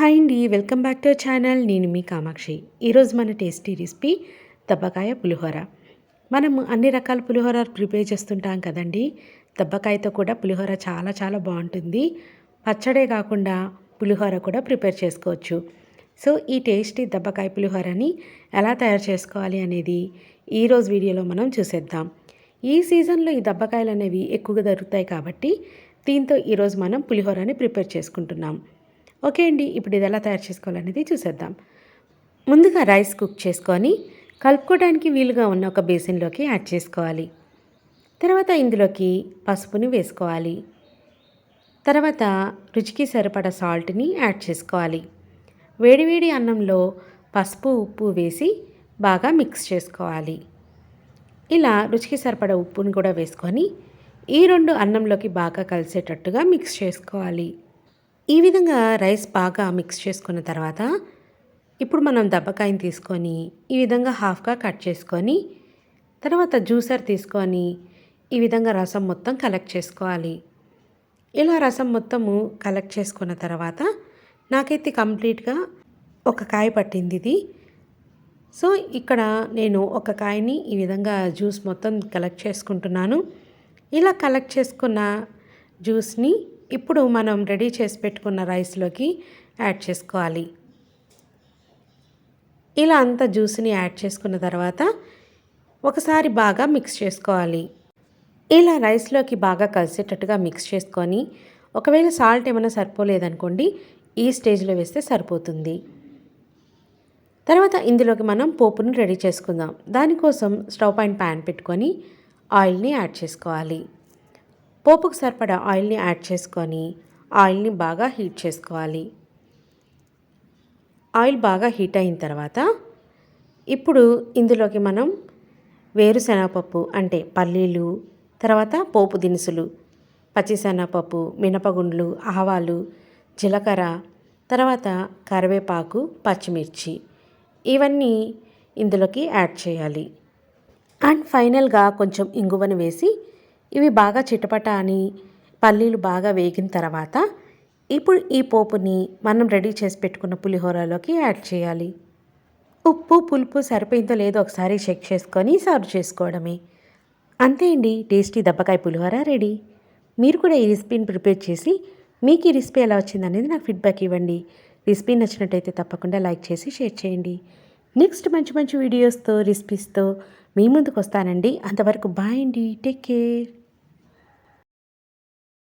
Hi అండి welcome back to channel. నేను మీ కామాక్షి. ఈరోజు మన టేస్టీ రెసిపీ దబ్బకాయ పులిహోర. మనం అన్ని రకాల పులిహోర ప్రిపేర్ చేస్తుంటాం కదండి. దబ్బకాయతో కూడా పులిహోర చాలా చాలా బాగుంటుంది. పచ్చడే కాకుండా పులిహోర కూడా ప్రిపేర్ చేసుకోవచ్చు. సో ఈ టేస్టీ దబ్బకాయ పులిహోరని ఎలా తయారు చేసుకోవాలి అనేది ఈరోజు వీడియోలో మనం చూసేద్దాం. ఈ సీజన్లో ఈ దబ్బకాయలు అనేవి ఎక్కువగా దొరుకుతాయి కాబట్టి దీంతో ఈరోజు మనం పులిహోరని ప్రిపేర్ చేసుకుంటున్నాం. ఓకే అండి ఇప్పుడు ఇది ఎలా తయారు చేసుకోవాలనేది చూసేద్దాం. ముందుగా రైస్ కుక్ చేసుకొని కలుపుకోవడానికి వీలుగా ఉన్న ఒక బేసిన్లోకి యాడ్ చేసుకోవాలి. తర్వాత ఇందులోకి పసుపుని వేసుకోవాలి. తర్వాత రుచికి సరిపడా సాల్ట్ని యాడ్ చేసుకోవాలి. వేడివేడి అన్నంలో పసుపు ఉప్పు వేసి బాగా మిక్స్ చేసుకోవాలి. ఇలా రుచికి సరిపడ ఉప్పుని కూడా వేసుకొని ఈ రెండు అన్నంలోకి బాగా కలిసేటట్టుగా మిక్స్ చేసుకోవాలి. ఈ విధంగా రైస్ బాగా మిక్స్ చేసుకున్న తర్వాత ఇప్పుడు మనం దబ్బకాయని తీసుకొని ఈ విధంగా హాఫ్గా కట్ చేసుకొని తర్వాత జ్యూసర్ తీసుకొని ఈ విధంగా రసం మొత్తం కలెక్ట్ చేసుకోవాలి. ఇలా రసం మొత్తము కలెక్ట్ చేసుకున్న తర్వాత నాకైతే కంప్లీట్గా ఒక కాయ పట్టింది ఇది. సో ఇక్కడ నేను ఒక కాయని ఈ విధంగా జ్యూస్ మొత్తం కలెక్ట్ చేసుకుంటున్నాను. ఇలా కలెక్ట్ చేసుకున్న జ్యూస్ని ఇప్పుడు మనం రెడీ చేసి పెట్టుకున్న రైస్లోకి యాడ్ చేసుకోవాలి. ఇలా అంత జ్యూస్ని యాడ్ చేసుకున్న తర్వాత ఒకసారి బాగా మిక్స్ చేసుకోవాలి. ఇలా రైస్లోకి బాగా కలిసేటట్టుగా మిక్స్ చేసుకొని ఒకవేళ సాల్ట్ ఏమైనా సరిపోలేదనుకోండి ఈ స్టేజ్లో వేస్తే సరిపోతుంది. తర్వాత ఇందులోకి మనం పోపును రెడీ చేసుకుందాం. దానికోసం స్టవ్ పైన ప్యాన్ పెట్టుకొని ఆయిల్ని యాడ్ చేసుకోవాలి. పోపుకు సరిపడా ఆయిల్ని యాడ్ చేసుకొని ఆయిల్ని బాగా హీట్ చేసుకోవాలి. ఆయిల్ బాగా హీట్ అయిన తర్వాత ఇప్పుడు ఇందులోకి మనం వేరుశనగపప్పు అంటే పల్లీలు తర్వాత పోపు దినుసులు పచ్చిశనగపప్పు మినపగుండ్లు ఆవాలు జీలకర్ర తర్వాత కరివేపాకు పచ్చిమిర్చి ఇవన్నీ ఇందులోకి యాడ్ చేయాలి. అండ్ ఫైనల్గా కొంచెం ఇంగువను వేసి ఇవి బాగా చిటపట అని పల్లీలు బాగా వేగిన తర్వాత ఇప్పుడు ఈ పోపుని మనం రెడీ చేసి పెట్టుకున్న పులిహోరలోకి యాడ్ చేయాలి. ఉప్పు పులుపు సరిపోయిందో లేదో ఒకసారి చెక్ చేసుకొని సర్వ్ చేసుకోవడమే. అంతే అండి టేస్టీ దబ్బకాయ పులిహోర రెడీ. మీరు కూడా ఈ రెసిపీని ప్రిపేర్ చేసి మీకు ఈ రెసిపీ ఎలా వచ్చింది అనేది నాకు ఫీడ్బ్యాక్ ఇవ్వండి. రెసిపీ నచ్చినట్టయితే తప్పకుండా లైక్ చేసి షేర్ చేయండి. నెక్స్ట్ మంచి మంచి వీడియోస్తో రెసిపీస్తో మీ ముందుకు వస్తానండి. అంతవరకు బాయ్ అండి టేక్ కేర్.